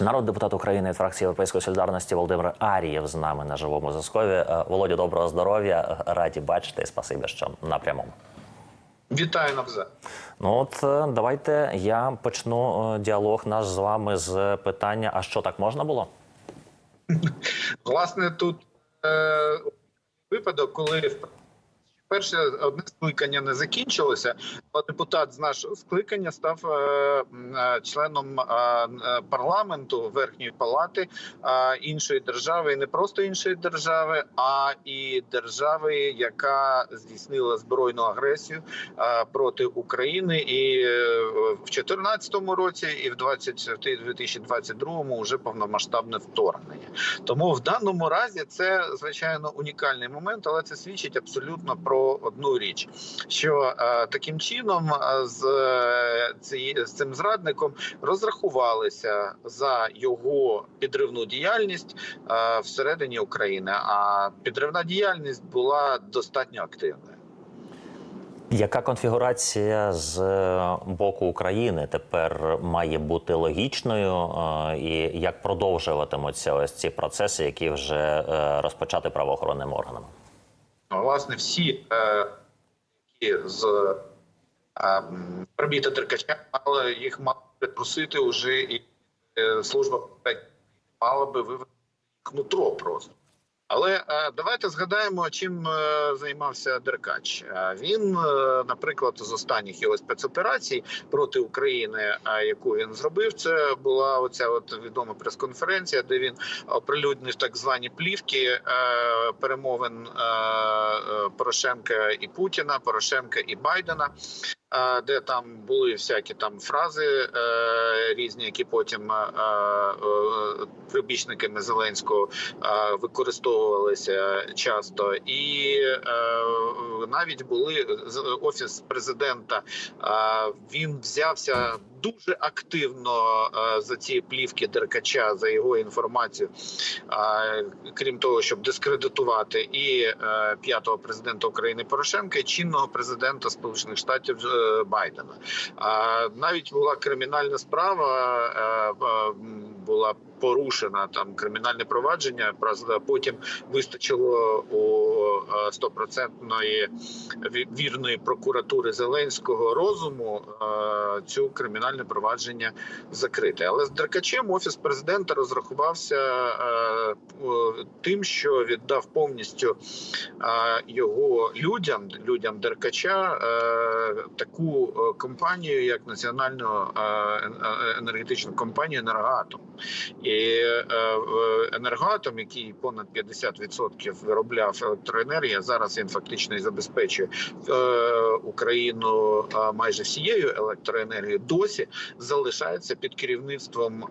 Народний депутат України від фракції Європейської солідарності Володимир Арієв з нами на живому зв'язкові. Е, Володя, доброго здоров'я. Раді бачити і спасибі, що на прямому. Вітаю навзаєм. Ну от е, давайте я почну е, діалог наш з вами з питання: а що так можна було? Власне, тут е, випадок, коли перше одне скликання не закінчилося, а депутат з нашого скликання став е, е, членом е, парламенту верхньої палати іншої держави, і не просто іншої держави, а і держави, яка здійснила збройну агресію проти України, і в 2014 році, і в 20, в 2022 вже повномасштабне вторгнення. Тому в даному разі це звичайно унікальний момент, але це свідчить абсолютно про одну річ: що е, таким чином е, з, е, з цим зрадником розрахувалися за його підривну діяльність всередині України. А підривна діяльність була достатньо активною. Яка конфігурація з боку України тепер має бути логічною, і як продовжуватимуться ось ці процеси, які вже розпочати правоохоронними органами? Ну, Власне, всі, е, які з е, Деркача, але їх мали притрусити вже і е, служба мала би вивести їх нутро просто. Але е, давайте згадаємо, чим е, займався Деркач. Е, Він, наприклад, з останніх його спецоперацій проти України, яку він зробив, це була оця от відома прес-конференція, де він оприлюднив так звані плівки перемовин Порошенка і Путіна, Порошенка і Байдена. Де там були всякі там фрази е, різні, які потім е, е, прибічниками Зеленського використовувалися часто, і навіть були офіс президента. Він взявся дуже активно е, за ці плівки Деркача за його інформацію, е, крім того, щоб дискредитувати і е, п'ятого президента України Порошенка, і чинного президента Сполучених Штатів Байдена. Навіть була кримінальна справа, була порушена там кримінальне провадження. Потім вистачило у е, стопроцентної ві- вірної прокуратури Зеленського розуму е, цю кримінальне провадження закрити. Але з Деркачем офіс президента розрахувався е, тим, що віддав повністю його людям, людям Деркача, е, таку е, компанію, як національну е, енергетичну компанію «Енергоатом». І енергоатом, який понад 50% виробляв електроенергії, зараз він фактично і забезпечує Україну майже всією електроенергією, досі залишається під керівництвом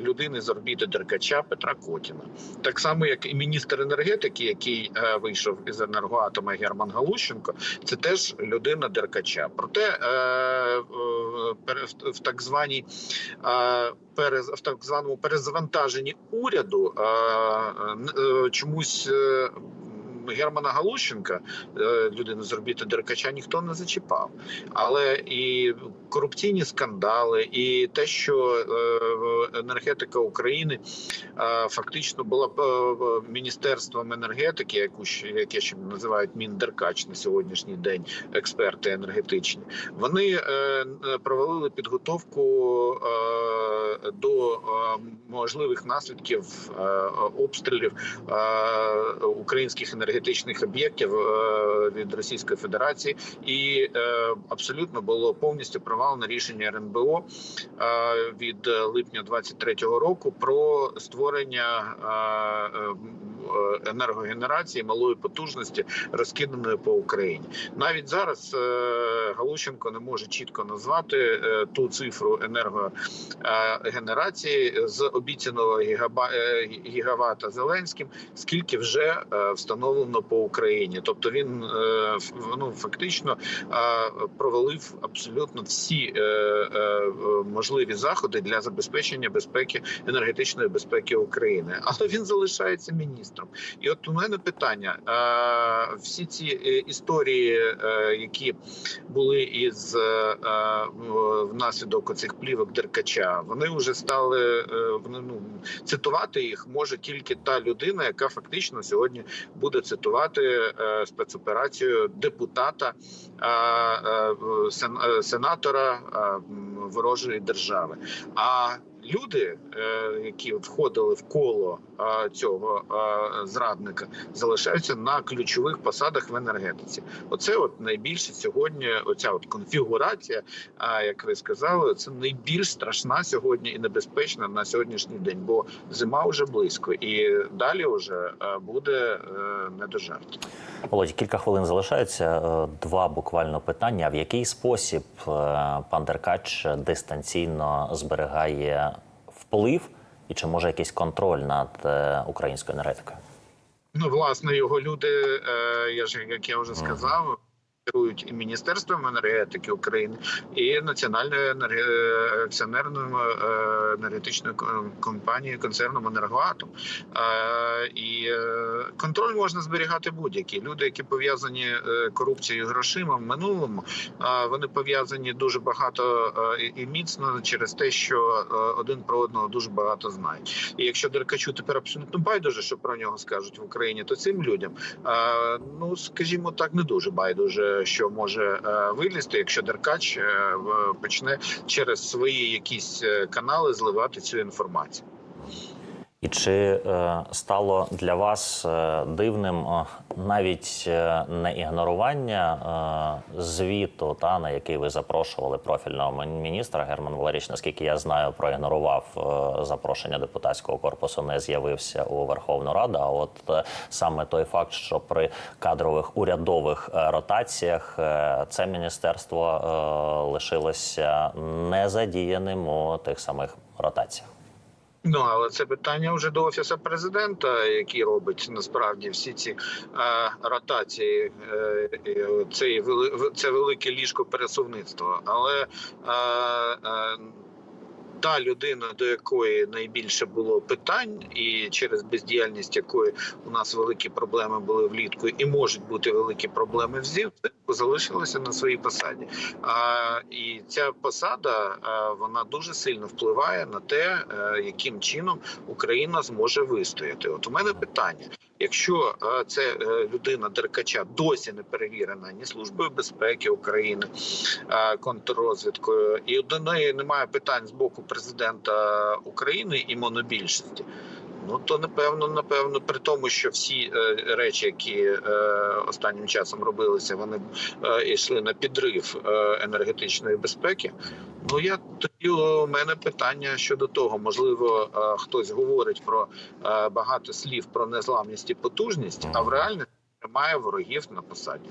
людини з орбіти Деркача Петра Котіна. Так само, як і міністр енергетики, який е, вийшов із енергоатома Герман Галущенко, це теж людина Деркача. Проте е, е, в- в так званій е, перез в так званому перезавантаженні уряду е, е, чомусь. е, Германа Галущенка, е, людину з орбіти Деркача, ніхто не зачіпав. Але і корупційні скандали, і те, що е, енергетика України е, фактично була міністерством енергетики, яку яке ще називають Міндеркач на сьогоднішній день, експерти енергетичні, вони провалили підготовку до е, можливих наслідків е, обстрілів е, українських енергетичних об'єктів від Російської Федерації, і абсолютно було повністю провалено рішення РНБО від липня 23-го року про створення енергогенерації малої потужності, розкиданої по Україні. Навіть зараз е, Галущенко не може чітко назвати е, ту цифру енергогенерації з обіцяного гігаба, е, гігавата Зеленським, скільки вже е, встановлено по Україні. Тобто він е, ну, фактично е, провалив абсолютно всі е, е, можливі заходи для забезпечення безпеки енергетичної безпеки України. Але він залишається міністром. Міністром. І от у мене питання: е, всі ці е, історії, е, які були із внаслідок оцих плівок Деркача, вони вже стали вони ну цитувати їх може тільки та людина, яка фактично сьогодні буде цитувати спецоперацію депутата сен- сенатора ворожої держави. А люди, е, які входили в коло цього зрадника, залишаються на ключових посадах в енергетиці. Оце от найбільше сьогодні. Оця от конфігурація, як ви сказали, це найбільш страшна сьогодні і небезпечна на сьогоднішній день, бо зима вже близько, і далі вже е, буде е, не до жартів. Володь, кілька хвилин залишається. Два буквально питання. В який спосіб пан Деркач дистанційно зберігає вплив, і чи може якийсь контроль над е, українською енергетикою? Ну, власне, його люди, е, я ж як я вже сказав, керують і міністерством енергетики України, і національною енерге- акціонерною е, енергетичною компанією концерном енергоатом. Е, І е, контроль можна зберігати будь-які люди, які пов'язані корупцією грошима в минулому. Вони пов'язані дуже багато і- міцно через те, що один про одного дуже багато знають. І якщо Деркачу тепер абсолютно байдуже, що про нього скажуть в Україні, то цим людям, ну скажімо так, не дуже байдуже, що може е, вилізти, якщо Деркач е, почне через свої якісь е, канали зливати цю інформацію. І чи е, стало для вас е, дивним е, навіть не ігнорування звіту, та на який ви запрошували профільного міністра Герман Валерійович, наскільки я знаю, проігнорував запрошення депутатського корпусу, не з'явився у Верховну Раду. А от саме той факт, що при кадрових урядових ротаціях це міністерство лишилося незадіяним у тих самих ротаціях. Ну але це питання вже до офісу президента, який робить насправді всі ці е, ротації. Е, це, це велике ліжко пересувництва. Але е, е, та людина, до якої найбільше було питань, і через бездіяльність якої у нас великі проблеми були влітку, і можуть бути великі проблеми взимку, залишилася на своїй посаді. А, і ця посада вона дуже сильно впливає на те, е, яким чином Україна зможе вистояти. От у мене питання: якщо це е, людина Деркача досі не перевірена ні службою безпеки України, контррозвідкою, і до неї немає питань з боку президента України і монобільшості. Ну то напевно, напевно, при тому, що всі е, речі, які е, останнім часом робилися, вони е, йшли на підрив е, енергетичної безпеки. Ну я тоді у мене питання щодо того, можливо, е, хтось говорить про е, багато слів про незламність і потужність, а в реальності немає ворогів на посаді.